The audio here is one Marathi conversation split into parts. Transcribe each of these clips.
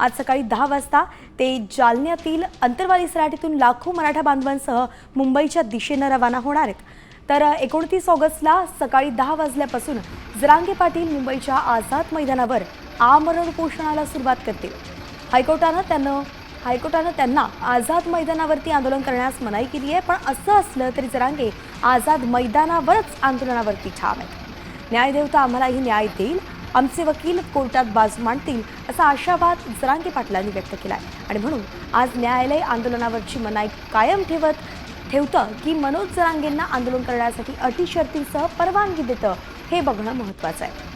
आज सकाळी दहा वाजता ते जालन्यातील अंतरवाली सराटीतून लाखो मराठा बांधवांसह मुंबईच्या दिशेनं रवाना होणार आहेत. तर एकोणतीस ऑगस्टला सकाळी दहा वाजल्यापासून जरांगे पाटील मुंबईच्या आझाद मैदानावर आमरण पोषणाला सुरुवात करतील. हायकोर्टानं त्यांना हायकोर्टानं त्यांना आझाद मैदानावरती आंदोलन करण्यास मनाई केली आहे पण असं असलं तरी जरांगे आझाद मैदानावरच आंदोलनावरती ठाम आहेत. न्यायदेवता आम्हालाही न्याय देईल आमचे वकील कोर्टात बाज मांडतील असा आशावाद जरांगे पाटलांनी व्यक्त केला आहे आणि म्हणून आज न्यायालय आंदोलनावरची मनाई कायम ठेवत ठेवतं की मनोज जरांगेंना आंदोलन करण्यासाठी अटी शर्तींसह परवानगी देतं हे बघणं महत्त्वाचं आहे.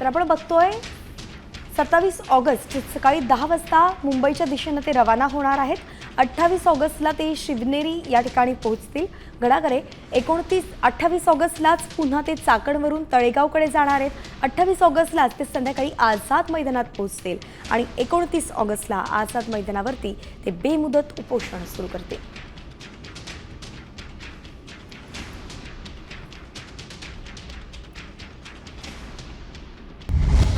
तर आपण बघतोय सत्तावीस ऑगस्ट सकाळी दहा वाजता मुंबईच्या दिशेनं ते रवाना होणार आहेत. अठ्ठावीस ऑगस्टला ते शिवनेरी या ठिकाणी पोहोचतील. घडाकडे एकोणतीस अठ्ठावीस ऑगस्टलाच पुन्हा ते चाकणवरून तळेगावकडे जाणार आहेत. अठ्ठावीस ऑगस्टलाच ते संध्याकाळी आझाद मैदानात पोहोचतील आणि एकोणतीस ऑगस्टला आझाद मैदानावरती ते बेमुदत उपोषण सुरू करतील.